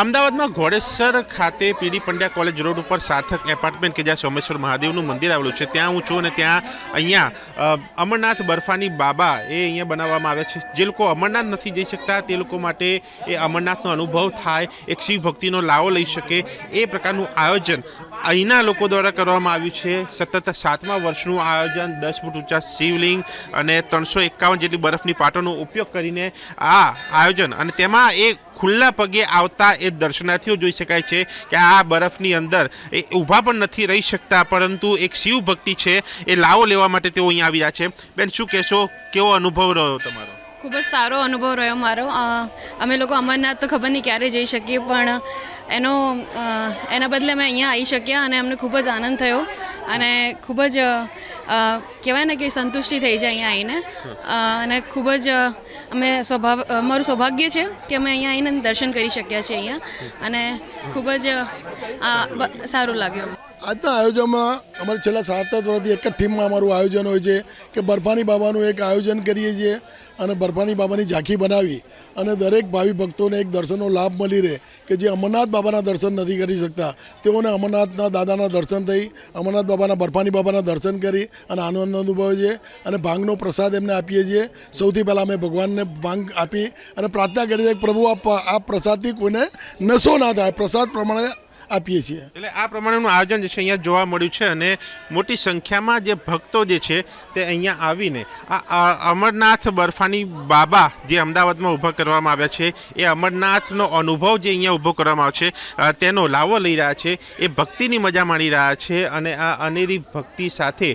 અમદાવાદમાં ઘોડેસર ખાતે પીડી Pandya college road ઉપર સાર્થક એપાર્ટમેન્ટ કે જ્યાં સોમેશ્વર મહાદેવનું મંદિર આવેલું છે, ત્યાં હું છું અને ત્યાં અહીંયા અમરનાથ બર્ફાની બાબા એ અહીંયા બનાવવામાં આવ્યા છે. જે લોકો અમરનાથ નથી જઈ શકતા, તે લોકો માટે એ અમરનાથનો અનુભવ થાય, એક શિવ ભક્તિનો લાવો લઈ શકે, એ પ્રકારનું આયોજન અહીંના લોકો દ્વારા કરવામાં આવ્યું છે. સતત સાતમા વર્ષનું આયોજન, દસ ફૂટ ઊંચા શિવલિંગ અને ત્રણસો એકાવન જેટલી બરફની પાટોનો ઉપયોગ કરીને આ આયોજન અને તેમાં એ ખુલ્લા પગે આવતા એ દર્શનાર્થીઓ જોઈ શકાય છે કે આ બરફની અંદર એ ઊભા પણ નથી રહી શકતા, પરંતુ એક શિવ ભક્તિ છે એ લાવો લેવા માટે તેઓ અહીંયા આવી રહ્યા છે. બેન, શું કહેશો? કેવો અનુભવ રહ્યો તમારો? ખૂબ જ સારો અનુભવ રહ્યો મારો. અમે લોકો અમરનાથ તો ખબર નહીં ક્યારે જઈ શકીએ, પણ એનો એના બદલે અમે અહીંયા આવી શક્યા અને અમને ખૂબ જ આનંદ થયો અને ખૂબ જ કહેવાય ને કે સંતુષ્ટિ થઈ જાય અહીંયા આવીને. અને ખૂબ જ અમે સ્વભાવ અમારું સૌભાગ્ય છે કે અમે અહીંયા આવીને દર્શન કરી શક્યા છીએ અહીંયા. અને ખૂબ જ સારું લાગ્યું આજના આયોજનમાં અમારે છેલ્લા સાત સાત વર્ષથી એક જ ટીમમાં અમારું આયોજન હોય છે કે બરફાની બાબાનું એક આયોજન કરીએ છીએ અને બરફાની બાબાની ઝાંખી બનાવી અને દરેક ભાવિ ભક્તોને એક દર્શનનો લાભ મળી રહે કે જે અમરનાથ બાબાના દર્શન નથી કરી શકતા. તેઓને અમરનાથના દાદાના દર્શન થઈ, અમરનાથ બાબાના બરફાની બાબાના દર્શન કરી અને આનંદ અનુભવે છે અને ભાંગનો પ્રસાદ એમને આપીએ છીએ. સૌથી પહેલાં અમે ભગવાનને ભાંગ આપી અને પ્રાર્થના કરીએ પ્રભુ આ પ્રસાદથી કોઈને નશો ના થાય. પ્રસાદ પ્રમાણે આપીએ છીએ. એટલે આ પ્રમાણેનું આયોજન જે છે અહીંયા જોવા મળ્યું છે અને મોટી સંખ્યામાં જે ભક્તો જે છે તે અહીંયા આવીને આ અમરનાથ બર્ફાની બાબા જે અમદાવાદમાં ઊભા કરવામાં આવ્યા છે, એ અમરનાથનો અનુભવ જે અહીંયા ઊભો કરવામાં આવ્યો છે તેનો લાવો લઈ રહ્યા છે, એ ભક્તિની મજા માણી રહ્યા છે અને આ અનેરી ભક્તિ સાથે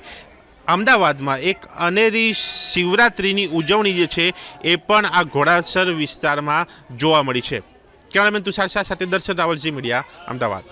અમદાવાદમાં એક અનેરી શિવરાત્રિની ઉજવણી જે છે એ પણ આ ઘોડાસર વિસ્તારમાં જોવા મળી છે. કેમેરામેન તુષાર શાહ સાથે દર્શન રાવલજી મીડિયા અમદાવાદ.